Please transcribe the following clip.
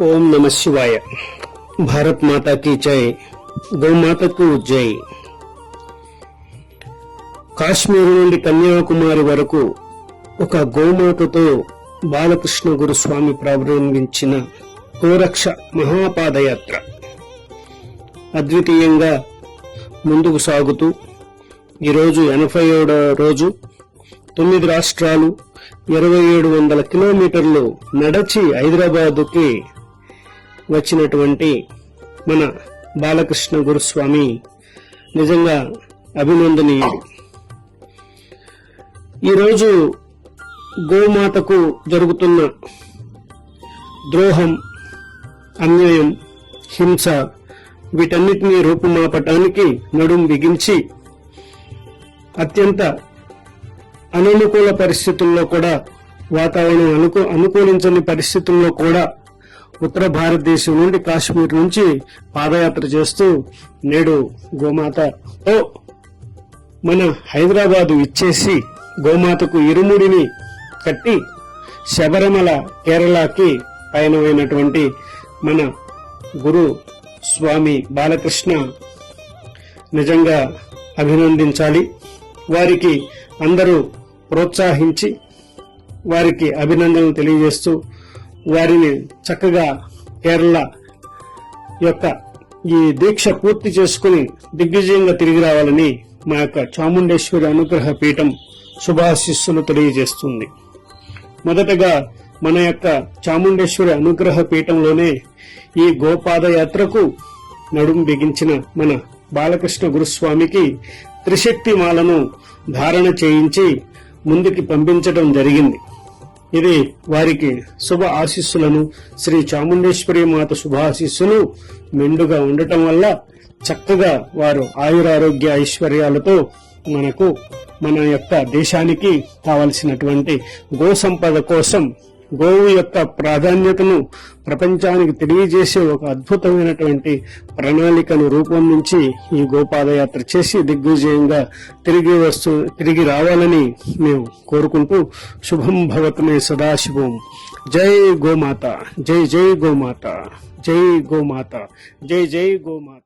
ఓం నమ శివాయ. భారత్ మాతాకి జై. గోమాతకు జై. కాశ్మీర్ నుండి కన్యాకుమారి వరకు ఒక గోమాతతో బాలకృష్ణ గురుస్వామి ప్రారంభించిన గోరక్ష మహాపాదయాత్ర అద్వితీయంగా ముందుకు సాగుతూ ఈరోజు ఎనభై ఏడవ రోజు తొమ్మిది రాష్ట్రాలు ఇరవై ఏడు వందల కిలోమీటర్లు నడచి హైదరాబాదుకి వచ్చినటువంటి మన బాలకృష్ణ గురుస్వామి నిజంగా అభినందనీయుడు ఈరోజు గోమాతకు జరుగుతున్న ద్రోహం అన్యాయం హింస వీటన్నిటినీ రూపుమాపటానికి నడుం బిగించి అత్యంత అననుకూల పరిస్థితుల్లో కూడా వాతావరణం అనుకూ అనుకూలించని పరిస్థితుల్లో కూడా ఉత్తర భారతదేశం నుండి కాశ్మీర్ నుంచి పాదయాత్ర చేస్తూ నేడు గోమాత ఓ మన హైదరాబాదు ఇచ్చేసి గోమాతకు ఇరుముడిని కట్టి శబరిమల కేరళకి పయనమైనటువంటి మన గురు స్వామి బాలకృష్ణ నిజంగా అభినందించాలి. వారికి అందరూ ప్రోత్సహించి వారికి అభినందనలు తెలియజేస్తూ వారిని చక్కగా కేరళ యొక్క ఈ దీక్ష పూర్తి చేసుకుని దిగ్విజయంగా తిరిగి రావాలని మా యొక్క చాముండేశ్వరి అనుగ్రహ పీఠం శుభాశిస్సులు తెలియజేస్తుంది. మొదటగా మన యొక్క చాముండేశ్వరి అనుగ్రహ పీఠంలోనే ఈ గోపాదయాత్రకు నడుం బిగించిన మన బాలకృష్ణ గురుస్వామికి త్రిశక్తి మాలను ధారణ చేయించి ముందుకి పంపించడం జరిగింది. ఇది వారికి శుభ ఆశీస్సులను. శ్రీ చాముండేశ్వరి మాత శుభాశీస్సులు మెండుగా ఉండటం వల్ల చక్కగా వారు ఆయురారోగ్య ఐశ్వర్యాలతో మనకు మన యొక్క దేశానికి కావలసినటువంటి గో సంపద కోసం గోవు యొక్క ప్రాధాన్యతను ప్రపంచానికి తెలియజేసే ఒక అద్భుతమైనటువంటి ప్రణాళికను రూపొందించి ఈ గోపాదయాత్ర చేసి దిగ్విజయంగా తిరిగి వస్తూ తిరిగి రావాలని మేము కోరుకుంటూ శుభం భవతమే సదాశివం. జై గోమాత జై జై గోమాత జై గోమాత జై జై గోమాత.